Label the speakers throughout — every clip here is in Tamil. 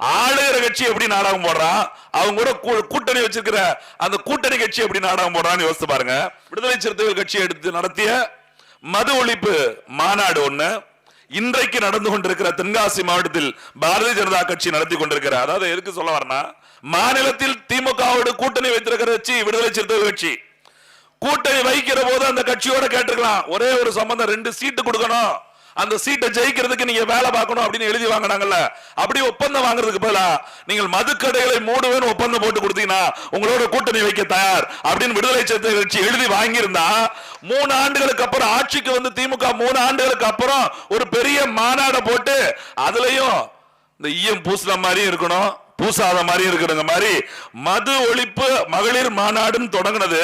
Speaker 1: ஆளுகிற கட்சி எப்படி நாடகம் போடுறான் அவங்க கூட கூ- கூட்டணி வச்சிருக்கிற அந்த கூட்டணி கட்சி எப்படி நாடகம் போடுறான்னு யோசித்து பாருங்க. விடுதலை சிறுத்தைகள் கட்சி எடுத்து நடத்திய மது ஒழிப்பு மாநாடு ஒண்ணு இன்றைக்கு நடந்து கொண்டிருக்கிற தென்காசி மாவட்டத்தில் பாரதிய ஜனதா கட்சி நடத்தி கொண்டிருக்கிற அதாவது எதுக்கு சொல்ல வரனா மாநிலத்தில் திமுகவோடு கூட்டணி வைத்திருக்கிற கட்சி விடுதலை சிறுத்தைகள் கட்சி. கூட்டணி வைக்கிற போது அந்த கட்சியோட கேட்டுக்கலாம் ஒரே ஒரு சம்பந்தம் ரெண்டு சீட்டு கொடுக்கணும். அந்த சீட்டை ஜெயிக்கிறதுக்கு நீங்க வேலை பார்க்கணும் அப்படின்னு எழுதி வாங்கினாங்கல்ல. அப்படி ஒப்பந்தம் வாங்குறதுக்கு பதிலா நீங்கள் மதுக்கடைகளை மூடுவேன்னு ஒப்பந்தம் போட்டு கொடுத்தீங்கன்னா உங்களோட கூட்டணி வைக்க தயார் அப்படின்னு விடுதலை சிறுத்தைகள் கட்சி எழுதி வாங்கியிருந்தா மூணு ஆண்டுகளுக்கு அப்புறம் ஆட்சிக்கு வந்து திமுக மூணு ஆண்டுகளுக்கு அப்புறம் ஒரு பெரிய மாநாடை போட்டு அதுலயும் இந்த ஈயம் பூசுன மாதிரியும் இருக்கணும் பூசாத மாதிரியும் இருக்கணுங்க மாதிரி மது ஒழிப்பு மகளிர் மாநாடுன்னு தொடங்கினது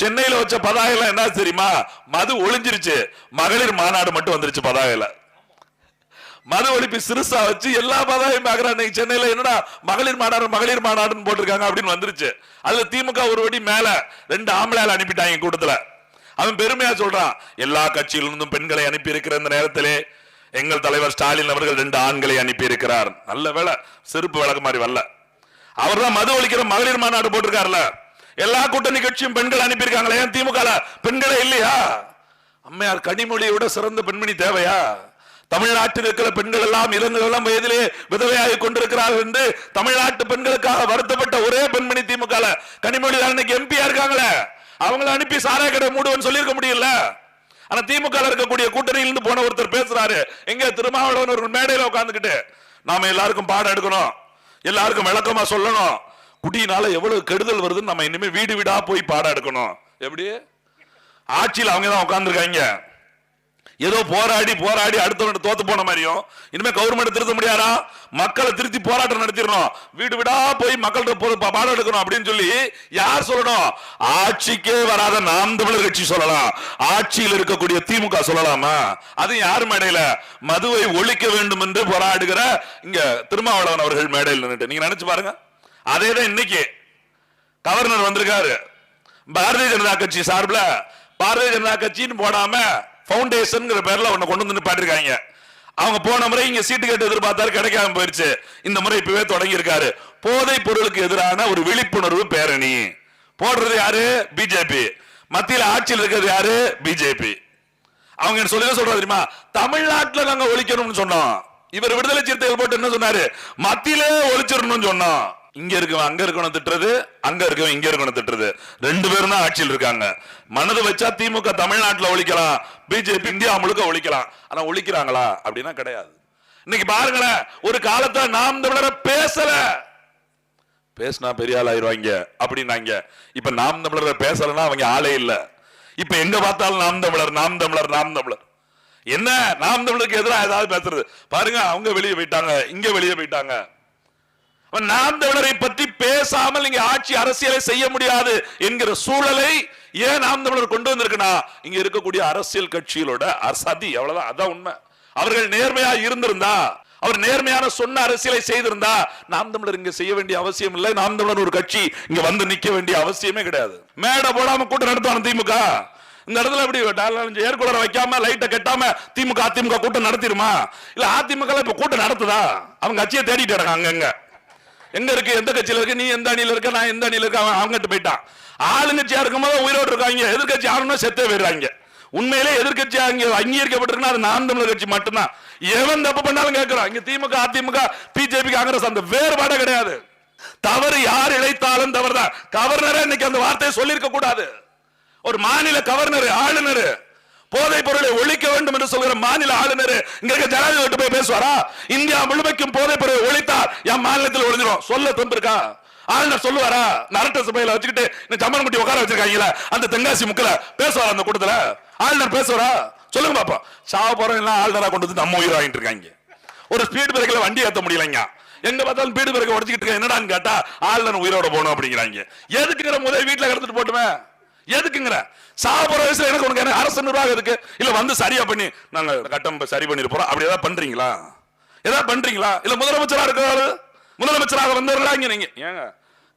Speaker 1: சென்னையில வச்ச பதாகையில என்ன தெரியுமா? மது ஒளிஞ்சிருச்சு. மகளிர் மாநாடு மட்டும் வந்துருச்சு பதாகையில. மது ஒழிப்பு சிறுசா வச்சு எல்லா பதாகையும் பாக்குறாங்க இன்னைக்கு சென்னையில என்னடா மகளிர் மாநாடு மகளிர் மாநாடுன்னு போட்டிருக்காங்க அப்படின்னு வந்துருச்சு. அதுல திமுக ஒரு வடி மேல ரெண்டு ஆம்பளையால அனுப்பிட்டாங்க கூட்டத்துல. அவன் பெருமையா சொல்றான். எல்லா கட்சியிலிருந்தும் பெண்களை அனுப்பி இருக்கிற இந்த நேரத்திலே எங்கள் தலைவர் ஸ்டாலின் அவர்கள் ரெண்டு ஆண்களை அனுப்பி இருக்கிறார் நல்ல வேலை செருப்பு விளக்கு மாதிரி வரல. அவர் தான் மது ஒழிக்கிற மகளிர் மாநாடு போட்டிருக்காருல எல்லா கூட்டணி கட்சியும் பெண்கள் அனுப்பியிருக்காங்களே ஏன் திமுக பெண்களே இல்லையா? அம்மையார் கனிமொழியை விட சிறந்த பெண்மணி தேவையா? தமிழ்நாட்டில் இருக்கிற பெண்கள் எல்லாம் இளங்கள் எல்லாம் வயதிலே விதவையாக கொண்டிருக்கிறார்கள் என்று தமிழ்நாட்டு பெண்களுக்காக வருத்தப்பட்ட ஒரே பெண்மணி திமுக கனிமொழி தான் இன்னைக்கு எம்பியா இருக்காங்களே. அவங்கள அனுப்பி சாராய கடை மூடுவன் சொல்லியிருக்க முடியல. ஆனா திமுக இருக்கக்கூடிய கூட்டணியில இருந்து போன ஒருத்தர் பேசுறாரு. எங்க திருமாவளவன் ஒரு மேடையில உட்காந்துக்கிட்டு நாம எல்லாருக்கும் பாடம் எடுக்கணும். எல்லாருக்கும் விளக்கமா சொல்லணும். குடியினால எவ்வளவு கெடுதல் வருதுன்னு நம்ம இனிமே வீடு வீடா போய் பாடம் எடுக்கணும். எப்படி? ஆட்சியில் அவங்க தான் உட்காந்துருக்காங்க ஏதோ போராடி போராடி அடுத்தவன் தோத்து போன மாதிரியும். இனிமே கவர்மெண்ட் திருத்த முடியாதா? மக்களை திருத்தி போராட்டம் நடத்திடணும். வீடு வீடா போய் மக்கள்கிட்ட பாடம் எடுக்கணும் அப்படின்னு சொல்லி யார் சொல்லணும்? ஆட்சிக்கே வராத நாம் தமிழர் கட்சி சொல்லலாம். ஆட்சியில் இருக்கக்கூடிய திமுக சொல்லலாமா? அது யார் மேடையில? மதுவை ஒழிக்க வேண்டும் என்று போராடுகிற இங்க திருமாவளவன் அவர்கள் மேடையில் நின்றுட்டு நீங்க நினைச்சு பாருங்க. அதே தான் இன்னைக்கு கவர்னர் வந்திருக்காரு. பாரதிய ஜனதா கட்சி சார்பில் பாரதிய ஜனதா கட்சின்னு போடாம பவுண்டேஷன் பேர்ல ஒண்ணு கொண்டு வந்து பாட்டிருக்காங்க அவங்க போன முறை இங்க சீட்டு கேட்டு எதிர்பார்த்தாரு கிடைக்காம போயிருச்சு. இந்த முறை இப்பவே தொடங்கி இருக்காரு போதை பொருளுக்கு எதிரான ஒரு விழிப்புணர்வு பேரணி. போடுறது யாரு? பிஜேபி மத்தியில் ஆட்சியில் இருக்கிறது யாரு? பிஜேபி அவங்க என்ன சொல்லி சொல்றது தெரியுமா? தமிழ்நாட்டில் நாங்க ஒழிக்கணும்னு சொன்னோம். இவர் விடுதலை சிறுத்தைகள் போட்டு என்ன சொன்னாரு? மத்தியிலே ஒழிச்சிடணும்னு சொன்னோம். இங்க இருக்கவன் அங்க இருக்கணும் திட்டுறது அங்க இருக்கவன் இங்க இருக்கணும் திட்டுறது. ரெண்டு பேரும் தான் ஆட்சியில் இருக்காங்க. மனது வச்சா திமுக தமிழ்நாட்டில் ஒழிக்கலாம் பிஜேபி இந்தியா முழுக்க ஒழிக்கலாம். ஆனா ஒழிக்கிறாங்களா? அப்படின்னா கிடையாது. இன்னைக்கு பாருங்களேன் ஒரு காலத்துல நாம் தமிழர பேசல. பேசினா பெரிய ஆள் ஆயிடுவாங்க அப்படின்னாங்க. இப்ப நாம் தமிழர் பேசலன்னா அவங்க ஆளே இல்லை. இப்ப எங்க பார்த்தாலும் நாம் தமிழர் நாம் தமிழர் நாம் தமிழர். என்ன? நாம் தமிழருக்கு எதிராக ஏதாவது பேசுறது. பாருங்க அவங்க வெளியே போயிட்டாங்க இங்க வெளியே போயிட்டாங்க. நாம் தமிழரை பற்றி பேசாமல் இங்க ஆட்சி அரசியலை செய்ய முடியாது என்கிற சூழலை ஏன் நாம் தமிழர் கொண்டு வந்திருக்குன்னா இங்க இருக்கக்கூடிய அரசியல் கட்சிகளோட அசதி அவ்வளவுதான். அதான் உண்மை. அவர்கள் நேர்மையா இருந்திருந்தா அவர் நேர்மையான சொன்ன அரசியலை செய்திருந்தா நாம் தமிழர் இங்க செய்ய வேண்டிய அவசியம் இல்லை. நாம் தமிழர் ஒரு கட்சி இங்க வந்து நிக்க வேண்டிய அவசியமே கிடையாது. மேடை போடாம கூட்டம் நடத்துவாங்க திமுக. இந்த இடத்துல எப்படி டாலர் ஏர்குலரை வைக்காம லைட்டை கட்டாம திமுக அதிமுக கூட்டம் நடத்திடுமா? இல்ல அதிமுக இப்ப கூட்டம் நடத்துதா? அவங்க கட்சியை தேடிட்டு இருக்காங்க அங்கங்க. எங்க இருக்கு? எந்த கட்சியில இருக்கு? நீ எந்த அணியில இருக்க? நான் எந்த அணியில இருக்க? அவன் அவங்ககிட்ட போயிட்டான். ஆளுங்கட்சியா இருக்கும்போது உயிரோடு இருக்காங்க. எதிர்கட்சி ஆளுநர் செத்தே போயிடுறாங்க. உண்மையிலே எதிர்கட்சி அங்கே அங்கீகரிக்கப்பட்டிருக்குன்னா அது நாம் தமிழர் கட்சி மட்டும்தான். எவன் தப்பு பண்ணாலும் கேட்கிறான். இங்க திமுக அதிமுக பிஜேபி காங்கிரஸ் அந்த வேறுபாடே கிடையாது. தவறு யார் இழைத்தாலும் தவறுதான். கவர்னரே இன்னைக்கு அந்த வார்த்தையை சொல்லியிருக்க கூடாது. ஒரு மாநில கவர்னர் ஆளுநர் போதைப் பொருளை ஒழிக்க வேண்டும் என்று சொல்கிற மாநில ஆளுநர் இங்க இருக்க ஜனாதிபதி போய் பேசுவாரா? இந்தியா முழுமைக்கும் போதைப் பொருளை ஒழித்தால் என் மாநிலத்தில் ஒழிஞ்சிடும் சொல்ல தெம்பு இருக்கா? ஆளுநர் சொல்லுவாரா? நரட்ட சபையில வச்சுக்கிட்டு இந்த ஜம்மன்குட்டி உட்கார வச்சிருக்காங்கல்ல அந்த தென்காசி முக்கல பேசுவாரா அந்த கூட்டத்துல? ஆளுநர் பேசுவாரா? சொல்லுங்க பாப்பா. சாவ போறோம் எல்லாம் ஆளுநரா கொண்டு வந்து நம்ம உயிர் வாங்கிட்டு இருக்காங்க. ஒரு ஸ்பீட் பிரேக்ல வண்டி ஏற்ற முடியலைங்க. எங்க பார்த்தாலும் பீடு பிறகு உடச்சிக்கிட்டு இருக்கேன். என்னடான்னு கேட்டா ஆளுநர் உயிரோட போகணும் அப்படிங்கிறாங்க. எதுக்குங்கிற முதல் வீட்டுல கிடந்துட்டு போட்டுமே? எதுக்குங்கிற? சாப்பிடுற வயசுல எனக்கு உனக்கு என்ன அரசு நிர்வாகம் இருக்கு இல்ல வந்து சரியா பண்ணி நாங்க கட்டம் சரி பண்ணி போறோம். அப்படி ஏதாவது பண்றீங்களா? ஏதாவது பண்றீங்களா? இல்ல முதலமைச்சரா இருக்கிறாரு? முதலமைச்சராக வந்தவர்களா இங்க நீங்க? ஏங்க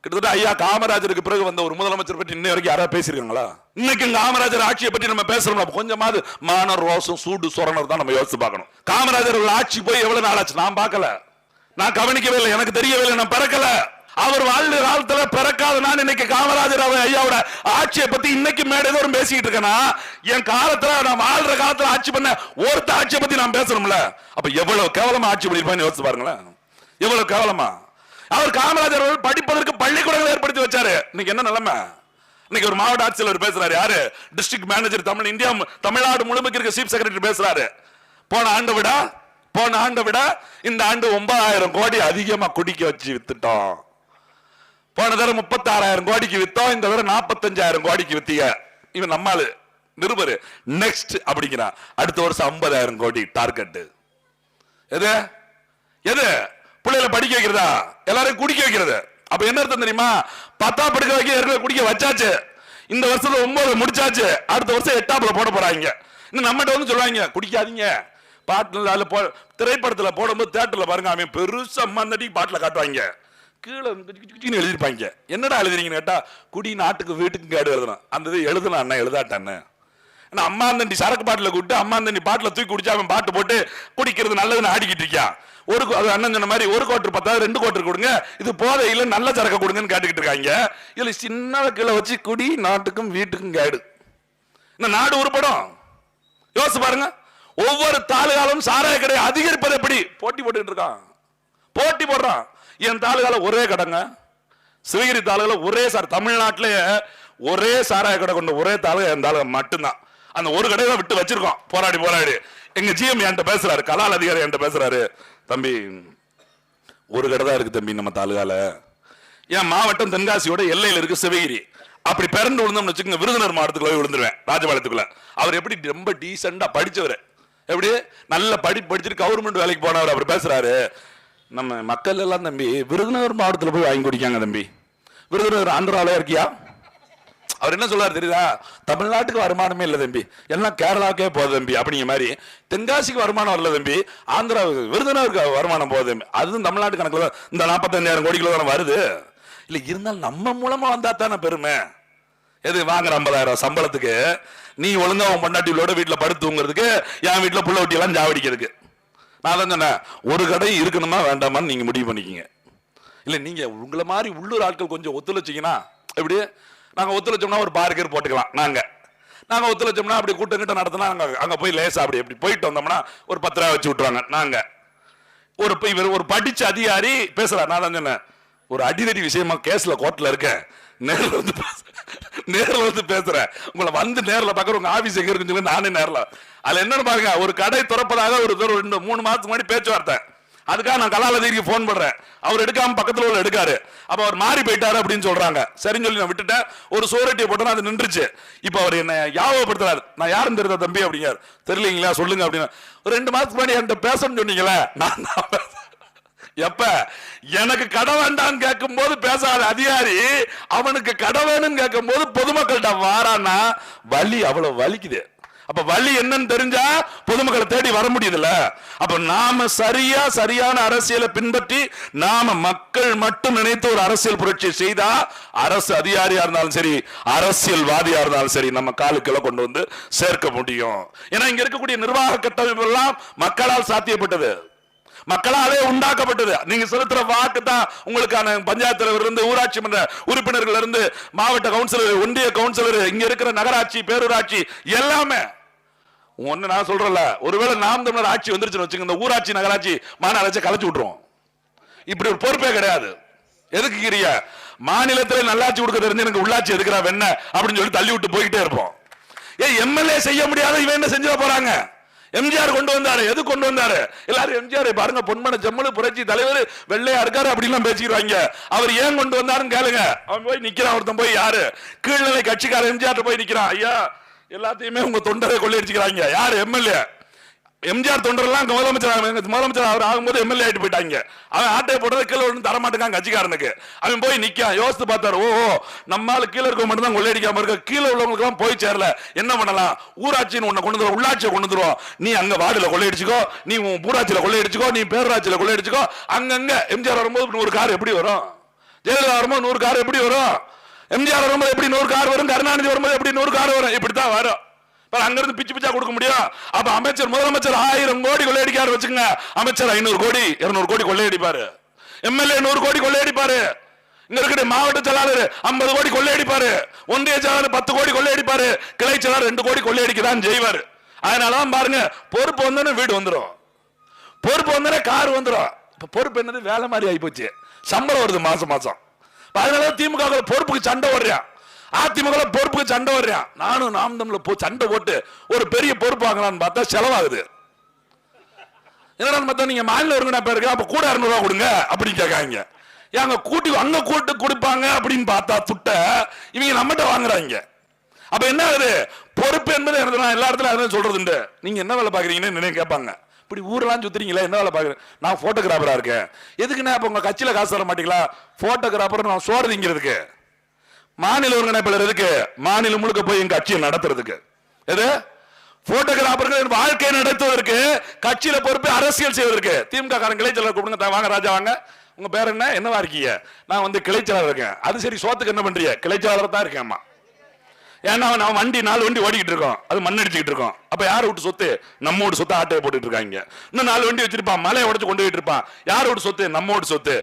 Speaker 1: கிட்டத்தட்ட ஐயா காமராஜருக்கு பிறகு வந்த ஒரு முதலமைச்சர் பற்றி இன்ன வரைக்கும் யாராவது பேசியிருக்காங்களா? இன்னைக்கு காமராஜர் ஆட்சியை பற்றி நம்ம பேசுறோம் கொஞ்சமாவது மான ரோசம் சூடு சொரணர் தான் நம்ம யோசிச்சு பார்க்கணும். காமராஜர் ஆட்சி போய் எவ்வளவு நாள் ஆச்சு நான் பார்க்கல. நான் கவனிக்கவே இல்லை. எனக்கு தெரியவே இல்லை. நான் பிறக்கல. அவர் வாழ்ந்த காலத்துல பிறக்காத நான் இன்னைக்கு காமராஜர் அவர் ஐயாவோட ஆட்சியை பத்தி இன்னைக்கு மேடைதோறும் பேசிக்கிட்டு இருக்கேன்னா என் காலத்துல நான் வாழ்ற காலத்துல ஆட்சி பண்ண ஒருத்த ஆட்சியை பத்தி நான் பேசணும்ல. அப்ப எவ்வளவு கேவலமா ஆட்சி பண்ணிருப்பான்னு யோசிச்சு பாருங்களேன். எவ்வளவு கேவலமா? அவர் காமராஜர் அவர்கள் படிப்பதற்கு பள்ளிக்கூடங்கள் ஏற்படுத்தி வச்சாரு. இன்னைக்கு என்ன நிலைமை? இன்னைக்கு ஒரு மாவட்ட ஆட்சியர் பேசுறாரு. யாரு? District manager Tamil India Tamil Nadu முழுமைக்கு இருக்க சீஃப் செக்ரட்டரி பேசுறாரு. போன ஆண்டு விட போன ஆண்டு விட இந்த ஆண்டு ஒன்பதாயிரம் கோடி அதிகமா குடிக்க வச்சு வித்துட்டோம். போன தடவை முப்பத்தாறாயிரம் கோடிக்கு வித்தோம் இந்த தடவை நாற்பத்தஞ்சாயிரம் கோடிக்கு வித்தீங்க. இவன் நம்மாளு நிருபரு. நெக்ஸ்ட் அப்படிங்கிறான் அடுத்த வருஷம் ஐம்பதாயிரம் கோடி டார்கெட் எது? எது? பிள்ளைகளை படிக்க வைக்கிறதா? எல்லாரையும் குடிக்க வைக்கிறது. அப்ப என்ன அர்த்தம் தெரியுமா? பத்தா படுக்க வைக்க ஏற்கனவே குடிக்க வச்சாச்சு. இந்த வருஷத்துல ஒன்பது முடிச்சாச்சு. அடுத்த வருஷம் எட்டாப்புல போட போறாங்க. இன்னும் நம்மகிட்ட வந்து சொல்லுவாங்க குடிக்காதீங்க. பாட்டுல போ திரைப்படத்துல போடும்போது தேட்டர்ல பாருங்க அவன் பெருசா மந்தடி பாட்டுல காட்டுவாங்க. கீழே எழுதிருப்பாங்க என்னடா எழுதுறீங்கன்னு கேட்டால் குடி நாட்டுக்கு வீட்டுக்கு கேடு எழுதணும். அந்த இது எழுதணும் அண்ணா எழுதாட்டான்னு. ஆனா அம்மா தண்டி சரக்கு பாட்டில கூப்பிட்டு அம்மா தண்டி பாட்டில் தூக்கி குடிச்சா அவன் பாட்டு போட்டு குடிக்கிறது நல்லதுன்னு ஆடிக்கிட்டு இருக்கான் ஒரு கோ- அது அண்ணன் சொன்ன மாதிரி ஒரு கோட்டர் பத்தாவது ரெண்டு கோட்டர் கொடுங்க. இது போதையில் நல்ல சரக்கு கொடுங்கன்னு கேட்டுக்கிட்டு இருக்காங்க. இதில் சின்ன கீழே வச்சு குடி நாட்டுக்கும் வீட்டுக்கும் கேடு. இந்த நாடு உருப்படும் யோசிச்சு பாருங்க. ஒவ்வொரு தாலுகாலும் சாராய கடை அதிகரிப்பது எப்படி? போட்டி போட்டுக்கிட்டு இருக்கான். போட்டி போடுறான். என் தாலுகால ஒரே கடைங்க. சிவகிரி தாலுகால ஒரே சார். தமிழ்நாட்டிலேயே ஒரே சாராய கடை கொண்ட ஒரே தாலுகா என் தாலுகா மட்டும்தான். அந்த ஒரு கடையை தான் விட்டு வச்சிருக்கோம். போராடி போராடி. எங்க ஜிஎம் என்கிட்ட பேசுறாரு. கலால் அதிகாரி என்கிட்ட பேசுறாரு. தம்பி ஒரு கடை தான் இருக்கு தம்பி நம்ம தாலுகால. என் மாவட்டம் தென்காசியோட எல்லையில இருக்கு சிவகிரி. அப்படி பிறந்து விழுந்தோம்னு வச்சுக்கோங்க விருதுநர் மாவட்டத்துக்குள்ள போய் விழுந்துருவேன் ராஜபாளையத்துக்குள்ள. அவர் எப்படி ரொம்ப டீசெண்டா படிச்சவர். எப்படி? நல்ல படி படிச்சுட்டு கவர்மெண்ட் வேலைக்கு போனவர். அவர் பேசுறாரு. நம்ம மக்கள் எல்லாம் தம்பி விருதுநகர் மாவட்டத்தில் போய் வாங்கி குடிக்காங்க தம்பி. விருதுநகர் ஆந்திராவில இருக்கியா? அவர் என்ன சொல்றாரு தெரியுதா? தமிழ்நாட்டுக்கு வருமானமே இல்லை தம்பி. எல்லாம் கேரளாவுக்கே போகுது தம்பி அப்படிங்கிற மாதிரி. தென்காசிக்கு வருமானம் வரல தம்பி. ஆந்திராவுக்கு விருதுநகருக்கு வருமானம் போகுது தம்பி. அதுவும் தமிழ்நாட்டு கணக்கில் தான். இந்த நாற்பத்தஞ்சாயிரம் கோடிக்குள்ள தானே வருது. இல்லை இருந்தாலும் நம்ம மூலமாக வந்தால் தானே பெருமை. எது வாங்குற ஐம்பதாயிரம் சம்பளத்துக்கு. நீ ஒழுங்கா உன் பொண்டாட்டிகளோட வீட்டில் படுத்து தூங்குறதுக்கு என் வீட்டில் புள்ள ஒட்டியெல்லாம் ஜாவடிக்கிறதுக்கு. நான் தான் சொன்னேன் ஒரு கடை இருக்கணுமா வேண்டாமான்னு நீங்க முடிவு பண்ணிக்கிங்க. இல்லை நீங்க உங்களை மாதிரி உள்ளூர் ஆட்கள் கொஞ்சம் ஒத்துழைச்சிங்கன்னா எப்படி? நாங்கள் ஒத்துழைச்சோம்னா ஒரு பார்க்கர் போட்டுக்கலாம் நாங்கள் நாங்கள் ஒத்துழைச்சோம்னா அப்படி கூட்டம் கிட்ட நடத்தினா நாங்கள் அங்கே போய் லேசா அப்படி எப்படி போயிட்டு வந்தோம்னா ஒரு பத்து ரூபா வச்சு விட்டுருவாங்க நாங்கள் ஒரு இவர் ஒரு படிச்ச அதிகாரி பேசுறார். நான் தான் சொன்னேன் ஒரு அடிதடி விஷயமா கேஸ்ல கோர்ட்ல இருக்கேன். நேரில் வந்து பேசுகிறேன் நேரில் வந்து பேசுறேன். உங்களை வந்து நேரில் பார்க்குற உங்க ஆஃபீஸ் எங்க இருக்குன்னு சொல்லி நானே நேரில். அதில் என்னன்னு பாருங்க ஒரு கடை திறப்பதாக ஒரு ரெண்டு மூணு மாதத்துக்கு முன்னாடி பேச்சுவார்த்தை. அதுக்காக நான் கலாலதிக்கு ஃபோன் பண்றேன். அவர் எடுக்காம பக்கத்தில் உள்ள எடுக்காரு. அப்ப அவர் மாறி போயிட்டாரு அப்படின்னு சொல்றாங்க. சரின்னு சொல்லி நான் விட்டுட்டேன். ஒரு சோரட்டியை போட்டோன்னா அது நின்றுச்சு. இப்ப அவர் என்ன யாபகப்படுத்துறாரு. நான் யாரும் தெரியுதா தம்பி அப்படிங்கிறார். தெரியலீங்களா? சொல்லுங்க அப்படின்னு. ஒரு ரெண்டு மாதத்துக்கு முன்னாடி என்கிட்ட பேசணும்னு சொன்னீங்களே நான் எப்ப? எனக்கு கடை வேண்டான்னு கேட்கும் போது பேசாத அதிகாரி அவனுக்கு கடை வேணும்னு கேட்கும் போது பொதுமக்கள்கிட்ட வாரான்னா வலி அவ்வளவு வலிக்குது. அப்ப வலி என்னன்னு தெரிஞ்சா பொதுமக்களை தேடி வர முடியுதுல்ல. அப்ப நாம சரியா சரியான அரசியலை பின்பற்றி நாம மக்கள் மட்டும் நினைத்து ஒரு அரசியல் புரட்சி செய்தா அரசு அதிகாரியா இருந்தாலும் சரி அரசியல்வாதியா இருந்தாலும் சரி நம்ம காலுக்குள்ள கொண்டு வந்து சேர்க்க முடியும். ஏன்னா இங்க இருக்கக்கூடிய நிர்வாக கட்டமைப்பு எல்லாம் மக்களால் சாத்தியப்பட்டது. மக்களாலே உண்டாக்கப்பட்டது. நீங்க செலுத்துற வாக்கு தான் உங்களுக்கான பஞ்சாயத்து தலைவர் இருந்து ஊராட்சி மன்ற உறுப்பினர்கள் இருந்து மாவட்ட கவுன்சிலர் ஒன்றிய கவுன்சிலர் இங்க இருக்கிற நகராட்சி பேரூராட்சி எல்லாமே. ஒண்ணு நான் சொல்றல ஒருவேளை நாம் தமிழர் ஆட்சி வந்துருச்சுன்னு வச்சுங்க இந்த ஊராட்சி நகராட்சி மாநகராட்சி கலைச்சு விட்டுருவோம். இப்படி ஒரு பொறுப்பே கிடையாது. எதுக்கு கிரிய? மாநிலத்தில் நல்லாட்சி கொடுக்க தெரிஞ்சு எனக்கு உள்ளாட்சி எதுக்குறா வெண்ண அப்படின்னு சொல்லி தள்ளி விட்டு போய்கிட்டே இருப்போம். ஏ எம்எல்ஏ செய்ய முடியாத இவன் என்ன செஞ்சிட போறாங்க? எம்ஜிஆர் கொண்டு வந்தாரு. எது கொண்டு வந்தாரு? எல்லாரும் எம்ஜிஆர் பாருங்க பொன்மன ஜம்மலு புரட்சி தலைவர் வெள்ளையா இருக்காரு அப்படிலாம் பேசிக்கிறாங்க. அவர் ஏன் கொண்டு வந்தாருன்னு கேளுங்க. அவன் போய் நிக்கிறான் ஒருத்தன் போய் யாரு? கீழ்நிலை கட்சிக்கார எம்ஜிஆர் போய் நிக்கிறான். ஐயா எல்லாத்தையுமே உங்க தொண்டரை கொள்ளையடிச்சுக்கிறாங்க. யாரு? எம்எல்ஏ. எம்ஜிஆர் தொண்டர்லாம் அங்கே முதலமைச்சர் முதலமைச்சர் அவர் ஆகும்போது எம்எல்ஏ ஆகிட்டு போயிட்டாங்க. அவன் ஆட்டையை போடுறது கீழே ஒன்று தரமாட்டேங்க கட்சிக்காரனுக்கு. அவன் போய் நிற்கான் யோசித்து பார்த்தாரு ஓஹோ நம்மால் கீழே இருக்க மட்டும் தான் கொள்ளையடிக்காம இருக்க கீழே உள்ளவங்களுக்குலாம் போய் சேரல. என்ன பண்ணலாம்? ஊராட்சின்னு உன்னை கொண்டு வந்துரும் உள்ளாட்சியை கொண்டு வந்துடும் நீ அங்கே வார்டில் கொள்ளையடிச்சுக்கோ நீ உன் ஊராட்சியில் கொள்ளையடிச்சுக்கோ நீ பேரூராட்சியில கொள்ளையடிச்சுக்கோ அங்கங்கே எம்ஜிஆர் வரும்போது நூறு கார் எப்படி வரும்? ஜெயலலிதா வரும்போது நூறு கார் எப்படி வரும்? எம்ஜிஆர் வரும்போது எப்படி நூறு கார் வரும்? கருணாநிதி வரும்போது எப்படி நூறு கார் வரும்? இப்படி தான் வரும். இப்ப அங்க இருந்து பிச்சு பிச்சா கொடுக்க முடியும். அப்ப அமைச்சர் முதலமைச்சர் ஆயிரம் கோடி கொள்ளையடிக்காரு வச்சுங்க அமைச்சர் ஐநூறு கோடி இருநூறு கோடி கொள்ளையடிப்பாரு. எம்எல்ஏ நூறு கோடி கொள்ளையடிப்பாரு. இங்க இருக்கிற மாவட்ட செயலாளர் ஐம்பது கோடி கொள்ளையடிப்பாரு. ஒன்றிய செயலாளர் பத்து கோடி கொள்ளையடிப்பாரு. கிளை செயலாளர் ரெண்டு கோடி கொள்ளையடிக்கதான் செய்வாரு. அதனாலதான் பாருங்க பொறுப்பு வந்தோன்னு வீடு வந்துடும் பொறுப்பு வந்தோடனே கார் வந்துடும் இப்ப பொறுப்பு என்னது? வேலை மாதிரி ஆகி போச்சு சம்பளம் வருது மாசம் மாசம். அதனால திமுக பொறுப்புக்கு சண்டை வர்றான் அதிமுக பொறுப்புக்கு சண்டை வர்றேன் நானும் நாம் தமிழ் போ சண்டை போட்டு ஒரு பெரிய பொறுப்பு வாங்கலாம்னு பார்த்தா செலவாகுது. என்னடா பார்த்தா நீங்க மாநில ஒருங்கிணைப்பா இருக்கு? அப்ப கூட இரநூறுவா கொடுங்க அப்படின்னு கேட்காங்க ஏங்க கூட்டி அங்க கூட்டு கொடுப்பாங்க அப்படின்னு பார்த்தா துட்ட இவங்க நம்மகிட்ட வாங்குறாங்க. அப்ப என்ன ஆகுது? பொறுப்பு என்பது எனக்கு நான் எல்லா இடத்துல அதான் சொல்றது உண்டு நீங்க என்ன வேலை பாக்குறீங்கன்னு நினைவு கேட்பாங்க. இப்படி ஊரெல்லாம் சுத்துறீங்களா? என்ன வேலை பாக்குறேன் நான் போட்டோகிராஃபரா இருக்கேன். எதுக்குண்ணே அப்ப உங்க கட்சியில காசு தர மாட்டீங்களா? போட்டோகிராஃபர் நான் சோறு திங்கிறதுக்கு. மாநில ஒருங்கிணைப்பாளர் இருக்கு மாநிலம் முழுக்க போய் எங்க கட்சியை நடத்துறதுக்கு. எது? போட்டோகிராபர்கள் வாழ்க்கையை நடத்துவதற்கு கட்சியில பொறுப்பு அரசியல் செய்வதற்கு. திமுக காரன் கிளைச்சலர் கூப்பிடுங்க வாங்க ராஜா வாங்க. உங்க பேர் என்ன? என்னவா இருக்கீங்க? நான் வந்து கிளைச்சலர் இருக்கேன். அது சரி சோத்துக்கு என்ன பண்றீங்க? கிளைச்சலர் தான் இருக்கேன் அம்மா. ஏன்னா நான் வண்டி நாலு வண்டி ஓடிக்கிட்டு இருக்கோம். அது மண் அடிச்சுக்கிட்டு இருக்கோம். அப்ப யார் விட்டு சொத்து? நம்ம வீட்டு சொத்து ஆட்டையை போட்டுட்டு இருக்காங்க. இன்னும் நாலு வண்டி வச்சிருப்பான். மலையை உடச்சு கொண்டு போயிட்டு இருப்பான். யார் வீட்டு சொத்து? நம்ம வீட்டு சொத்து.